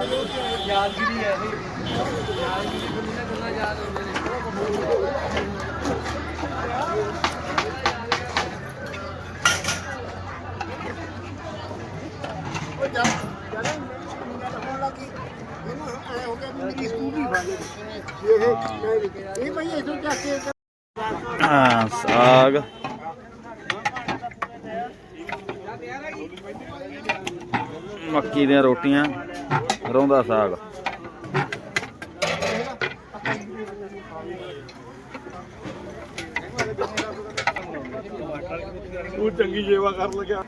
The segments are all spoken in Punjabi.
ਯਾਦਗਿਰੀ ਹੈ ਇਹ ਯਾਦਗਿਰੀ ਬੰਦੇ ਗੱਲਾਂ ਯਾਦ ਹੁੰਦੇ ਨੇ ਇਹ ਭਾਈ ਇਥੋਂ ਚੱਕ ਕੇ ਹਾਂ, ਸਾਗ। ਮੱਕੀ ਦੀਆਂ ਰੋਟੀਆਂ। ਰੋਂਦਾ ਸਾਗ। ਉਹ ਚੰਗੀ ਸੇਵਾ ਕਰ ਲਗਿਆ।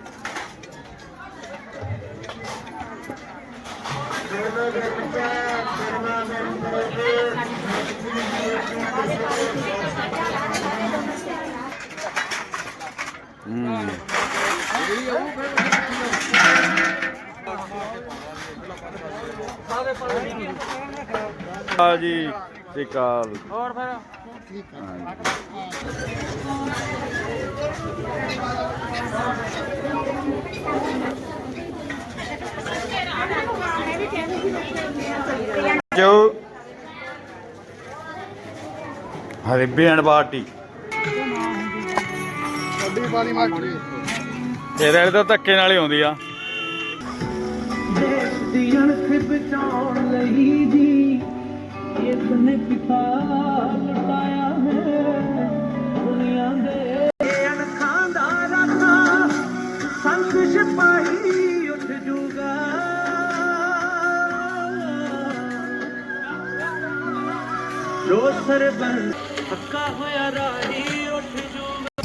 ਹੂੰ। ਆ ਜੀ ਸਤਿ ਸ਼੍ਰੀ ਅਕਾਲ। ਹੋਰ ਫਿਰ? ਜੋ ਹਰੇ ਬੇਣ ਬਾਟੀ ਵੱਡੀ ਵਾਲੀ ਤੇਰੇ ਵਾਲੇ ਤਾਂ ਧੱਕੇ ਨਾਲ ਹੀ ਆਉਂਦੀ ਆ। ਜੋ ਸਰਬੰਸ ਪੱਕਾ ਹੋਇਆ ਰਾਹੀ ਉੱਠ ਜੂਗਾ।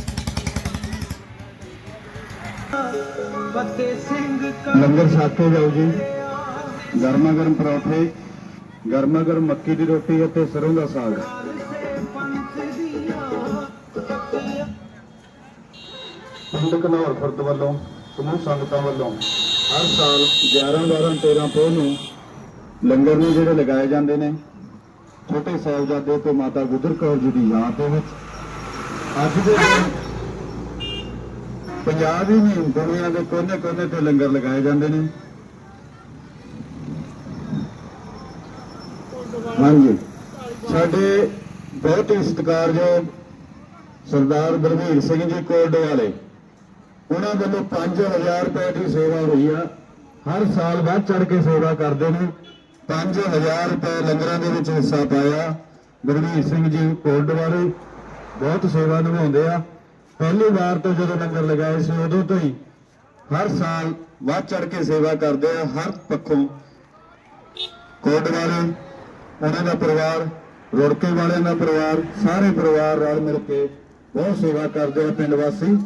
ਫਤਿਹ ਸਿੰਘ ਲੰਗਰ ਛਕ ਜਾਓ ਜੀ। ਗਰਮਾ ਗਰਮ ਪਰੌਠੇ। ਗਰਮਾ ਗਰਮ ਮੱਕੀ ਦੀ ਰੋਟੀ ਅਤੇ ਸਰੋਂ ਦਾ ਸਾਗ। ਪਿੰਡ ਘਨੌਰ ਖੁਰਦ ਵੱਲੋਂ, ਸਮੂਹ ਸੰਗਤਾਂ ਵੱਲੋਂ ਹਰ ਸਾਲ 11 12 13 ਪੋਹ ਨੂੰ ਲੰਗਰ ਨੇ ਜਿਹੜੇ ਲਗਾਏ ਜਾਂਦੇ ਨੇ, ਛੋਟੇ ਸਾਹਿਬਜ਼ਾਦੇ ਤੇ ਮਾਤਾ ਗੁਜਰ ਕੌਰ ਜੀ ਦੀ ਯਾਦ ਦੇ ਵਿੱਚ ਅੱਜ ਦੇ ਦਿਨ ਪੰਜਾਬ ਹੀ ਨਹੀਂ ਦੁਨੀਆ ਦੇ ਕੋਨੇ-ਕੋਨੇ ਤੇ ਲੰਗਰ ਲਗਾਏ ਜਾਂਦੇ ਨੇ। ਹਾਂਜੀ। ਸਾਡੇ ਬਹੁਤ ਹੀ ਸਤਿਕਾਰਯੋਗ ਸਰਦਾਰ ਬਲਵੀਰ ਸਿੰਘ ਜੀ ਕੋਲਡੇ ਵਾਲੇ। ਉਹਨਾਂ ਵੱਲੋਂ 5000 ਰੁਪਏ ਦੀ ਸੇਵਾ ਹੋਈ ਆ। ਹਰ ਸਾਲ ਵੱਧ ਚੜ ਕੇ ਸੇਵਾ ਕਰਦੇ ਨੇ। 5000 ਰੁਪਏ ਲੰਗਰਾਂ ਦੇ ਵਿੱਚ ਹਿੱਸਾ ਪਾਇਆ ਬਲਵੀਰ ਸਿੰਘ ਜੀ ਕੋਲਡ ਵਾਲੇ। ਬਹੁਤ ਸੇਵਾ ਨਿਭਾਉਂਦੇ ਆ। ਪਹਿਲੀ ਵਾਰ ਤੋਂ ਜਦੋਂ ਲੰਗਰ ਲਗਾਏ ਸੀ, ਉਦੋਂ ਤੋਂ ਹੀ ਹਰ ਸਾਲ ਵੱਧ ਚੜ ਕੇ ਸੇਵਾ ਕਰਦੇ ਆ। ਹਰ ਪੱਖੋਂ ਕੋਟ ਵਾਲੇ ਉਹਨਾਂ ਦਾ ਪਰਿਵਾਰ, ਰੁੜਕੇ ਵਾਲਿਆਂ ਦਾ ਪਰਿਵਾਰ, ਸਾਰੇ ਪਰਿਵਾਰ ਰਲ ਮਿਲ ਕੇ ਬਹੁਤ ਸੇਵਾ ਕਰਦੇ ਆ ਪਿੰਡ ਵਾਸੀ।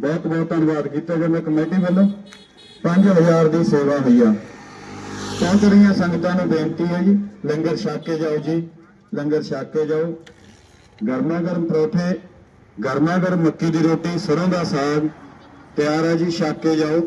ਬਹੁਤ ਬਹੁਤ ਧੰਨਵਾਦ ਕੀਤਾ ਜਾਂਦਾ ਕਮੇਟੀ ਵੱਲੋਂ। 5000 ਦੀ ਸੇਵਾ ਹੋਈ ਆ। ਪਹੁੰਚ ਰਹੀਆਂ ਸੰਗਤਾਂ ਨੂੰ ਬੇਨਤੀ ਹੈ ਜੀ, ਲੰਗਰ ਛਕ ਕੇ ਜਾਓ ਜੀ, ਲੰਗਰ ਛਕ ਕੇ ਜਾਓ। ਗਰਮਾ ਗਰਮ ਪਰੌਠੇ, ਗਰਮਾ ਗਰਮ ਮੱਕੀ ਦੀ ਰੋਟੀ, ਸਰੋਂ ਦਾ ਸਾਗ, ਤਿਆਰ ਹੈ ਜੀ, ਛਕ ਕੇ ਜਾਓ।